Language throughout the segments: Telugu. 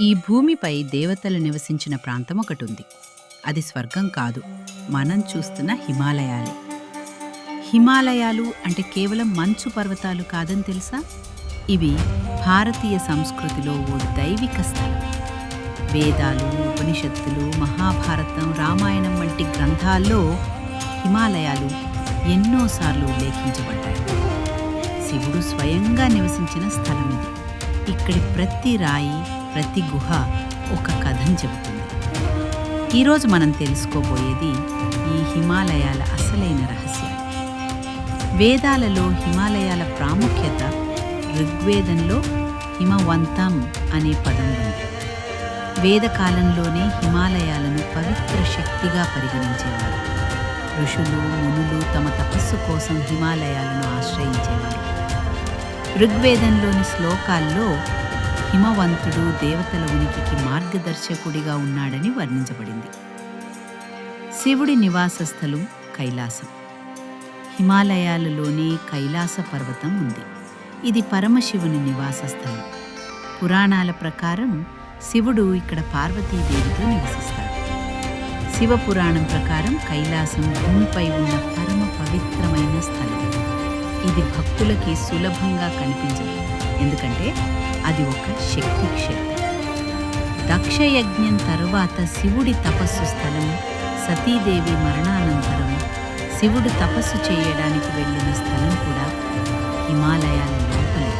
ఈ భూమిపై దేవతలు నివసించిన ప్రాంతం ఒకటి ఉంది అది స్వర్గం కాదు మనం చూస్తున్న హిమాలయాలే. హిమాలయాలు అంటే కేవలం మంచు పర్వతాలు కాదని తెలుసా? ఇవి భారతీయ సంస్కృతిలో ఓ దైవిక స్థలం. వేదాలు ఉపనిషత్తులు మహాభారతం రామాయణం వంటి గ్రంథాల్లో హిమాలయాలు ఎన్నోసార్లు ఉల్లేఖించబడ్డాయి. శివుడు స్వయంగా నివసించిన స్థలం ఇది ఇక్కడి ప్రతి రాయి ప్రతి గుహ ఒక కథం చెబుతుంది. ఈరోజు మనం తెలుసుకోబోయేది ఈ హిమాలయాల అసలైన రహస్యం. వేదాలలో హిమాలయాల ప్రాముఖ్యత ఋగ్వేదంలో హిమవంతం అనే పదం ఉంది. వేదకాలంలోనే హిమాలయాలను పవిత్ర శక్తిగా పరిగణించేవారు. ఋషులు మునులు తమ తపస్సు కోసం హిమాలయాలను ఆశ్రయించేవారు. ఋగ్వేదంలోని శ్లోకాల్లో హిమవంతుడు దేవతల ఉనికికి మార్గదర్శకుడిగా ఉన్నాడని వర్ణించబడింది. శివుడి నివాస స్థలం కైలాసం. హిమాలయాలలోనే కైలాస పర్వతం ఉంది. ఇది పరమశివుని నివాస స్థలం పురాణాల ప్రకారం శివుడు ఇక్కడ పార్వతీదేవితో నివసిస్తాడు. శివపురాణం ప్రకారం కైలాసం భూమిపై ఉన్న పరమ పవిత్రమైన ఇది భక్తులకి సులభంగా కనిపించదు. ఎందుకంటే అది ఒక శక్తి క్షేత్రం. దక్షయజ్ఞం తరువాత శివుడి తపస్సు స్థలం సతీదేవి మరణానంతరం శివుడు తపస్సు చేయడానికి వెళ్ళిన స్థలం కూడా హిమాలయాల లోపలే.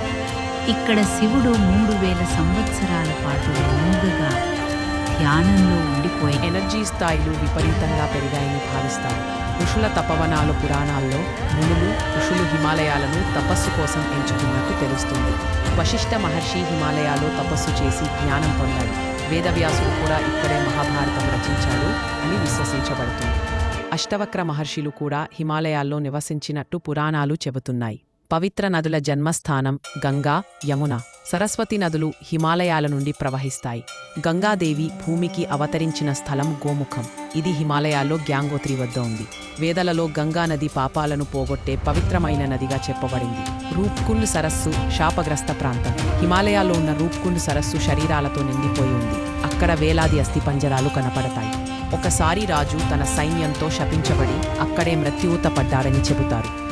ఇక్కడ శివుడు మూడు వేల సంవత్సరాల పాటు మూగగా ధ్యానంలో ఉండిపోయి ఎనర్జీ స్థాయిలు విపరీతంగా పెరిగాయని భావిస్తారు ఋషుల తపవనాలు పురాణాల్లో మునులు ఋషులు హిమాలయాలను తపస్సు కోసం ఎంచుకున్నట్టు తెలుస్తుంది. వశిష్ఠ మహర్షి హిమాలయాలో తపస్సు చేసి జ్ఞానం పొందాడు. వేదవ్యాసుడు కూడా ఇక్కడే మహాభారతం రచించాడు అని విశ్వసించబడుతుంది. అష్టవక్ర మహర్షులు కూడా హిమాలయాల్లో నివసించినట్టు పురాణాలు చెబుతున్నాయి. పవిత్ర నదుల జన్మస్థానం గంగా యమున. సరస్వతి నదులు హిమాలయాల నుండి ప్రవహిస్తాయి. గంగాదేవి భూమికి అవతరించిన స్థలం గోముఖం. ఇది హిమాలయాల్లో గ్యాంగోత్రి వద్ద ఉంది. వేదలలో గంగా నది పాపాలను పోగొట్టే పవిత్రమైన నదిగా చెప్పబడింది. రూప్కుండ్ సరస్సు శాపగ్రస్త ప్రాంతం. హిమాలయాల్లో ఉన్న రూప్కుండ్ సరస్సు శరీరాలతో నిండిపోయి ఉంది. అక్కడ వేలాది అస్థిపంజరాలు కనపడతాయి. ఒకసారి రాజు తన సైన్యంతో శపించబడి అక్కడే మృత్యువుత పడ్డాడని చెబుతారు.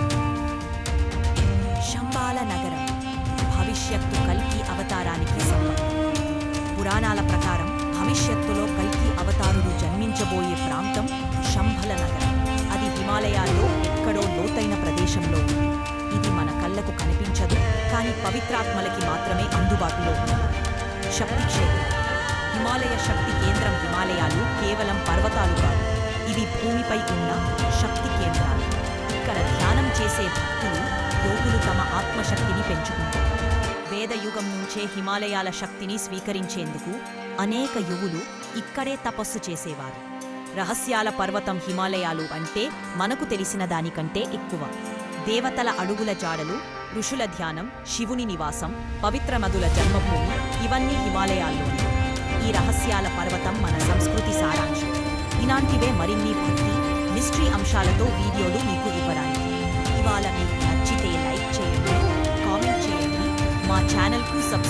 భవిష్యత్తు కల్కి అవతారానికి సంబంధం. పురాణాల ప్రకారం భవిష్యత్తులో కల్కి అవతారుడు జన్మించబోయే ప్రాంతం శంభల నగరం. అది హిమాలయాల్లో ఎక్కడో లోతైన ప్రదేశంలో ఉంది. ఇది మన కళ్ళకు కనిపించదు కానీ పవిత్రాత్మలకి మాత్రమే అందుబాటులో ఉంది. శక్తి క్షేత్రం. హిమాలయ శక్తి కేంద్రం హిమాలయాలు కేవలం పర్వతాలు కాదు ఇవి భూమిపై ఉన్న శక్తి కేంద్రాలు. ఇక్కడ ధ్యానం చేసే భక్తులు యోగులు తమ ఆత్మశక్తిని పెంచుకుంటారు. వేదయుగం నుంచే హిమాలయాల శక్తిని స్వీకరించేందుకు అనేక యువులు ఇక్కడే తపస్సు చేసేవారు. రహస్యాల పర్వతం హిమాలయాలు అంటే మనకు తెలిసిన దానికంటే ఎక్కువ. దేవతల అడుగుల జాడలు ఋషుల ధ్యానం శివుని నివాసం పవిత్ర నదుల జన్మభూమి ఇవన్నీ హిమాలయాల్లోనే. ఈ రహస్యాల పర్వతం మన సంస్కృతి సారాంశం. ఇలాంటివే మరిన్ని భక్తి మిస్టరీ అంశాలతో వీడియోలు మీకు ఇవ్వడానికి ఛానల్కు సబ్స్క్రైబ్ చేయండి